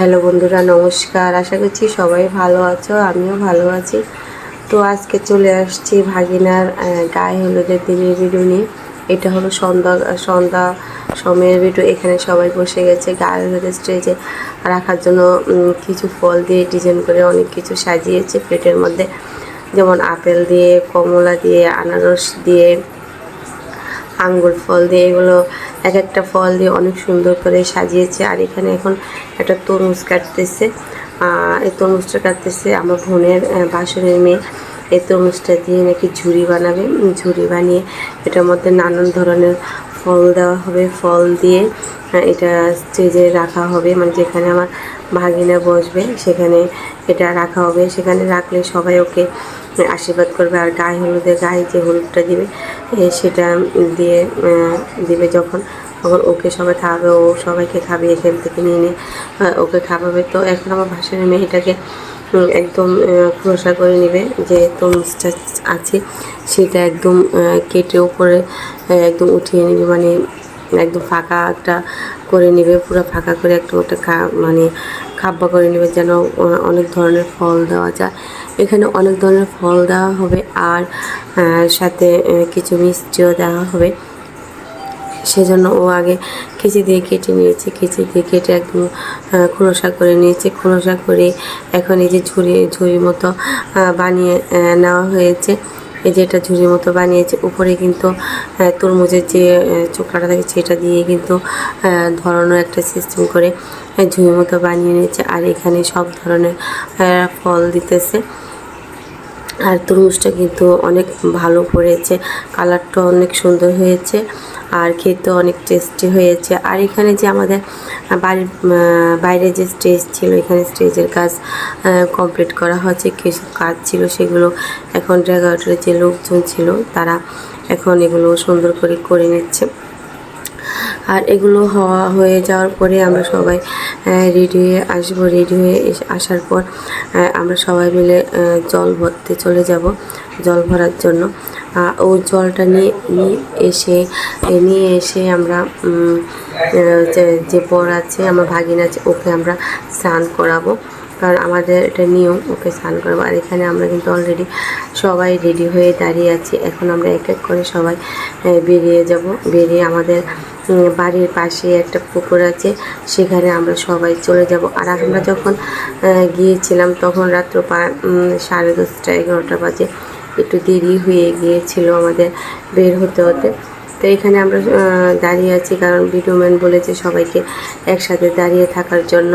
Hello বন্ধুরা, নমস্কার। আশা করছি সবাই ভালো আছো, আমিও ভালো আছি। তো আজকে চলে আসছি ভাগিনার গায়ে হলুদের দিনের ভিডিও নিয়ে। এটা হলো সন্ধ্যা সন্ধ্যা সময়ের ভিডিও এখানে সবাই বসে গেছে গায়ে হলুদের স্টেজে রাখার জন্য কিছু ফল দিয়ে ডিজাইন করে অনেক কিছু সাজিয়েছে প্লেটের মধ্যে। যেমন আপেল দিয়ে, কমলা দিয়ে, আনারস দিয়ে, আঙ্গুর ফল দিয়ে এগুলো এক একটা ফল দিয়ে অনেক সুন্দর করে সাজিয়েছে। আর এখানে এখন একটা তরমুজ কাটতেছে। এই তরমুজটা কাটতেছে আমার বোনের বাসনের মেয়ে। এই তরমুজটা দিয়ে নাকি ঝুড়ি বানাবে। ঝুড়ি বানিয়ে এটার মধ্যে নানান ধরনের ফল দেওয়া হবে। ফল দিয়ে এটা স্টেজে রাখা হবে। মানে যেখানে আমার ভাগিনা বসবে, সেখানে এটা রাখা হবে। সেখানে রাখলে সবাই ওকে আশীর্বাদ করবে আর গায়ে হলুদে গায়ে যে হলুদটা দিবে সেটা দিয়ে দিবে যখন। তখন ওকে সবাই খাওয়াবে ও সবাইকে খাবে এখান থেকে নিয়ে নিয়ে ওকে খাওয়াবে। তো এখন আমার ভাষণের মেয়েটাকে একদম খোসা করে নেবে যে তরমুজটা আছে সেটা একদম কেটে আহ, একদম উঠিয়ে নেবে মানে একদম ফাঁকা একটা করে নেবে পুরো ফাঁকা করে একটা ওটা মানে খাব্বা করে নেবে যেন অনেক ধরনের ফল দেওয়া যায়। এখানে অনেক ধরনের ফল দেওয়া হবে আর সাথে কিছু মিষ্টিও দেওয়া হবে। সেজন্য ও আগে কেচি দিয়ে কেটে নিয়েছে, কেচি দিয়ে কেটে একদম খোলসা করে নিয়েছে। খোলসা করে এখন এই যে ঝুড়ি, ঝুড়ির মতো বানিয়ে নেওয়া হয়েছে। এই যে এটা ঝুড়ির মতো বানিয়েছে, উপরে কিন্তু তরমুজের যে চোখাটা থাকে সেটা দিয়ে কিন্তু ধরানো একটা সিস্টেম করে ঝুড়ির মতো বানিয়ে নিয়েছে। আর এখানে সব ধরনের ফল দিতেছে। আর তরমুজটা কিন্তু অনেক ভালো পড়েছে কালারটা অনেক সুন্দর হয়েছে আর খেতে অনেক টেস্টি হয়েছে। আর এখানে যে আমাদের বাড়ির বাইরে যে স্টেজ ছিল, এখানে স্টেজের কাজ কমপ্লিট করা হয়েছে। কিছু কাজ ছিল সেগুলো এখন ড্রাগাউটের যে লোকজন ছিল, তারা এখন এগুলো সুন্দর করে করে নিচ্ছে। আর এগুলো হওয়া হয়ে যাওয়ার পরে আমরা সবাই রেডি হয়ে আসব রেডি হয়ে আসার পর আমরা সবাই মিলে জল ভরতে চলে যাব, জল ভরার জন্য। ও জলটা নিয়ে এসে নিয়ে এসে আমরা যে- বর আছে, আমার ভাগিন আছে, ওকে আমরা স্নান করাবো। কারণ আমাদের এটা নিয়ম, ওকে স্নান করাবো। আর এখানে আমরা কিন্তু অলরেডি সবাই রেডি হয়ে দাঁড়িয়ে আছি। এখন আমরা এক এক করে সবাই বেরিয়ে যাব। বেরিয়ে আমাদের বাড়ির পাশে একটা পুকুর আছে, সেখানে আমরা সবাই চলে যাব। আর আমরা যখন গিয়েছিলাম, তখন রাত্র সাড়ে দশটা এগারোটা বাজে। একটু দেরি হয়ে গিয়েছিল আমাদের বের হতে হতে। তো এখানে আমরা দাঁড়িয়ে আছি কারণ ভিডিও ম্যান বলেছে সবাইকে একসাথে দাঁড়িয়ে থাকার জন্য।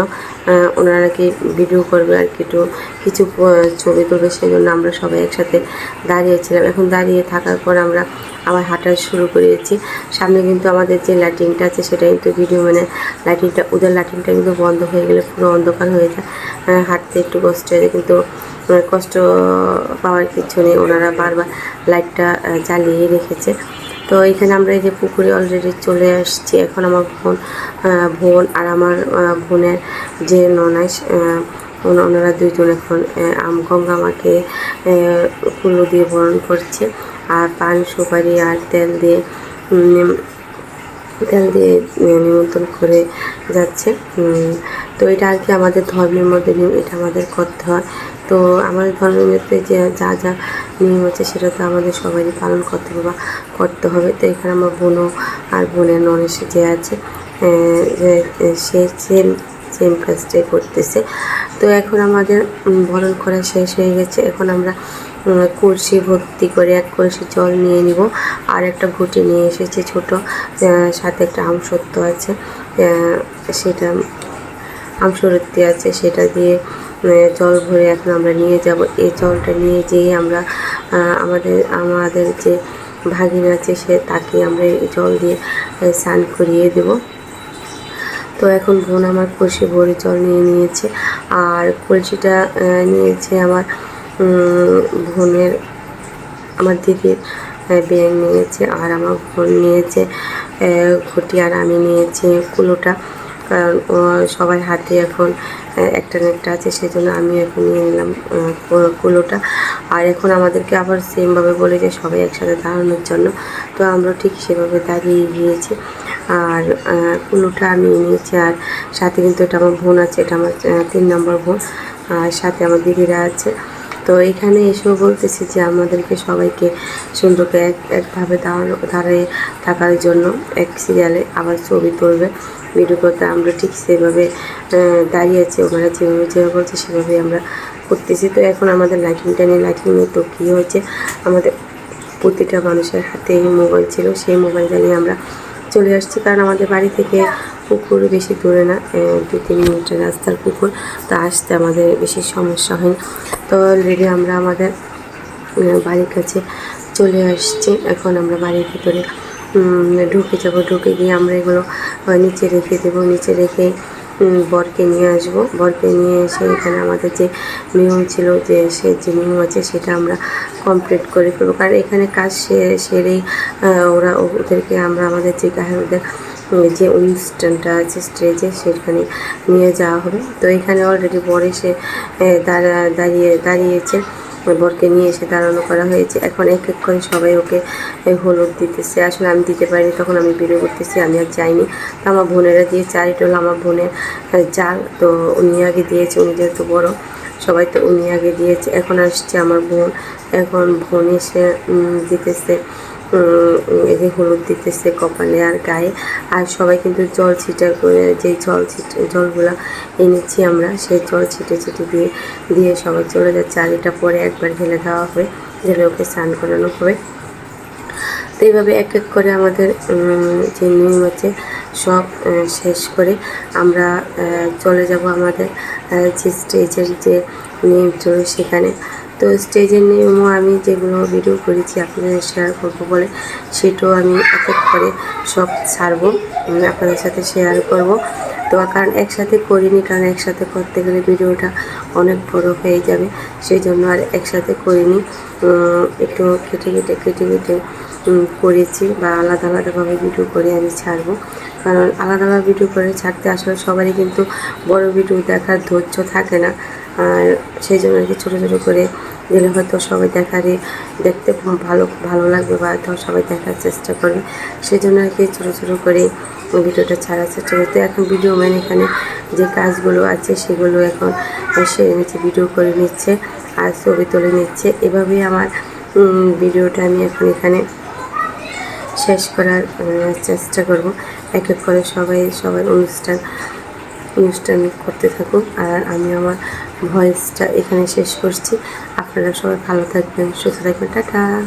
ওনারা কি ভিডিও করবে আর কি একটু কিছু ছবি তুলবে সেই জন্য আমরা সবাই একসাথে দাঁড়িয়েছিলাম এখন দাঁড়িয়ে থাকার পর আমরা আবার হাঁটা শুরু করেছি। সামনে কিন্তু আমাদের যে লাইটিংটা আছে সেটা কিন্তু ভিডিও মানে লাইটিংটা ওদের লাইটিংটা কিন্তু বন্ধ হয়ে গেলে পুরো অন্ধকার হয়ে যায়। হাঁটতে একটু কষ্ট হয়ে যায় কিন্তু কষ্ট পাওয়ার কিছু নেই। ওনারা বারবার লাইটটা জ্বালিয়ে রেখেছে। তো এখানে আমরা এই যে পুকুরে অলরেডি চলে আসছি। এখন আমার বোন বোন আর আমার বোনের যে ওনা- ওনারা দুইজন এখন আম গঙ্গা মাকে কুলো দিয়ে বরণ করছে। আর পান, সুপারি আর তেল দিয়ে তেল দিয়ে নিমন্ত্রণ করে যাচ্ছে। তো এটা আর কি আমাদের ধর্মের মধ্যে এটা আমাদের করতে হয়। তো আমাদের ধর্মের মধ্যে যে যা যা নিয়ম আছে সেটা তো আমাদের সবারই পালন করতে হবে বা করতে হবে। তো এখানে আমার বোনও আর বোনের ননেশ যে আছে সে সেম সেম কাজটাই করতেছে। তো এখন আমাদের বরণ করা শেষ হয়ে গেছে। এখন আমরা কলসি ভর্তি করে এক কলসি জল নিয়ে নিব। আর একটা ঘুঁটি নিয়ে এসেছি ছোট সাথে একটা আমসত্ব আছে সেটা আমসরত্তি আছে, সেটা দিয়ে জল ভরে এখন আমরা নিয়ে যাব, এই জলটা নিয়ে যেয়ে আমরা আমাদের আমাদের যে ভাগিন আছে সে তাকে আমরা এই জল দিয়ে স্নান করিয়ে দেবো। তো এখন বোন আমার কলসি ভরে জল নিয়ে নিয়েছে, আর কলসিটা নিয়েছে আমার বোনের, আমার দিদির ব্যাগ নিয়েছে, আর আমার বোন নিয়েছে ঘটি আর আমি নিয়েছি কুলোটা। কারণ সবাই হাতে এখন একটা না একটা আছে সেই জন্য আমি এখন নিয়ে নিলাম কুলোটা। আর এখন আমাদেরকে আবার সেমভাবে বলে যে সবাই একসাথে দাঁড়ানোর জন্য। তো আমরা ঠিক সেভাবে দাঁড়িয়ে গিয়েছি। আর কুলোটা আমি নিয়েছি, আর সাথে কিন্তু এটা আমার বোন আছে, এটা আমার তিন নম্বর বোন। আর সাথে আমার দিদিরা আছে। তো এখানে এসেও বলতেছি যে আমাদেরকে সবাইকে সুন্দরকে এক একভাবে দাঁড়ানো দাঁড়িয়ে থাকার জন্য এক সিরিয়ালে আবার ছবি তুলবে। ভিডিও করতে আমরা ঠিক সেভাবে দাঁড়িয়েছি ওনারা যেভাবে যেভাবে বলছে সেভাবে আমরা করতেছি। তো এখন আমাদের লাইটিংটা নিয়ে লাইটিং নিয়ে তো কী হয়েছে? আমাদের প্রতিটা মানুষের হাতেই মোবাইল ছিল, সেই মোবাইলটা নিয়ে আমরা চলে আসছি কারণ আমাদের বাড়ি থেকে পুকুর বেশি দূরে না দু তিন মিনিটের রাস্তার পুকুর। তো আসতে আমাদের বেশি সমস্যা হয়। তো অলরেডি আমরা আমাদের বাড়ির কাছে চলে আসছি। এখন আমরা বাড়ির ভিতরে ঢুকে যাব। ঢুকে গিয়ে আমরা এগুলো নিচে রেখে দেবো। নিচে রেখে বরকে নিয়ে আসব। বরকে নিয়ে এসে এখানে আমাদের যে নিয়ম ছিল যে সে যে নিয়ম আছে সেটা আমরা কমপ্লিট করে ফেলব। কারণ এখানে কাজ সেরেই ওরা ওদেরকে আমরা আমাদের যে গায়ের যে অনুষ্ঠানটা আছে স্টেজে সেখানে নিয়ে যাওয়া হবে তো এখানে অলরেডি বর এসে দাঁড়া, দাঁড়িয়ে, দাঁড়িয়েছে। বরকে নিয়ে এসে দাঁড়ানো করা হয়েছে। এখন এক এক করে সবাই ওকে হলুদ দিতেছে। আসলে আমি দিতে পারিনি, তখন আমি ভিডিও করতেছি, আমি আর যাইনি। তো আমার বোনেরা দিয়ে আর এটা হলো আমার বোনের চাল। তো উনি আগে দিয়েছে, উনি যেহেতু বড়ো, সবাই তো উনি আগে দিয়েছে। এখন আসছে আমার বোন। এখন বোন এসে দিতেছে এই যে হলুদ দিতেছে কপালে আর গায়ে। আর সবাই কিন্তু জল ছিটা করে যে জল ছিটে, জলগুলো এনেছি আমরা, সেই জল ছিটে ছিটে দিয়ে দিয়ে সবাই চলে যাচ্ছে। আর এটা পরে একবার ঢেলে দেওয়া হবে, ঢেলে ওকে স্নান করানো হবে। তো এইভাবে এক এক করে আমাদের যে নিয়ম আছে, সব শেষ করে আমরা চলে যাব আমাদের যে স্টেজের যে নিয়ম ছিল সেখানে। তো স্টেজের নিয়মও আমি যেগুলো ভিডিও করেছি আপনাদের শেয়ার করব বলে, সেটাও আমি এক এক করে সব ছাড়বো আপনাদের সাথে শেয়ার করব। তো কারণ একসাথে করিনি, কারণ একসাথে করতে গেলে ভিডিওটা অনেক বড় হয়ে যাবে সেই জন্য আর একসাথে করিনি। একটু কেটে কেটে কেটে কেটে করেছি বা আলাদা আলাদাভাবে ভিডিও করে আমি ছাড়বো। কারণ আলাদা আলাদা ভিডিও করে ছাড়তে আসলে সবারই কিন্তু বড় ভিডিও দেখার ধৈর্য থাকে না। আর সেই জন্য আর কি ছোটো ছোটো করে দিলে হয়তো সবাই দেখারে, দেখতে ভালো ভালো লাগবে বা হয়তো সবাই দেখার চেষ্টা করবে সেই জন্য আর কি ছোটো ছোটো করে ভিডিওটা ছাড়ার চেষ্টা করতে এখন ভিডিও ম্যান এখানে যে কাজগুলো আছে সেগুলো এখন সে নিচ্ছে ভিডিও করে নিচ্ছে আর ছবি তুলে নিচ্ছে। এভাবেই আমার ভিডিওটা আমি এখন এখানে শেষ করার চেষ্টা করব। এক এক করে সবাই, সবার অনুষ্ঠান অনুষ্ঠান করতে থাকুক আর আমি আমার ভয়েসটা এখানে শেষ করছি। আপনারা সবাই ভালো থাকবেন, সুস্থ থাকবেন। টাটা!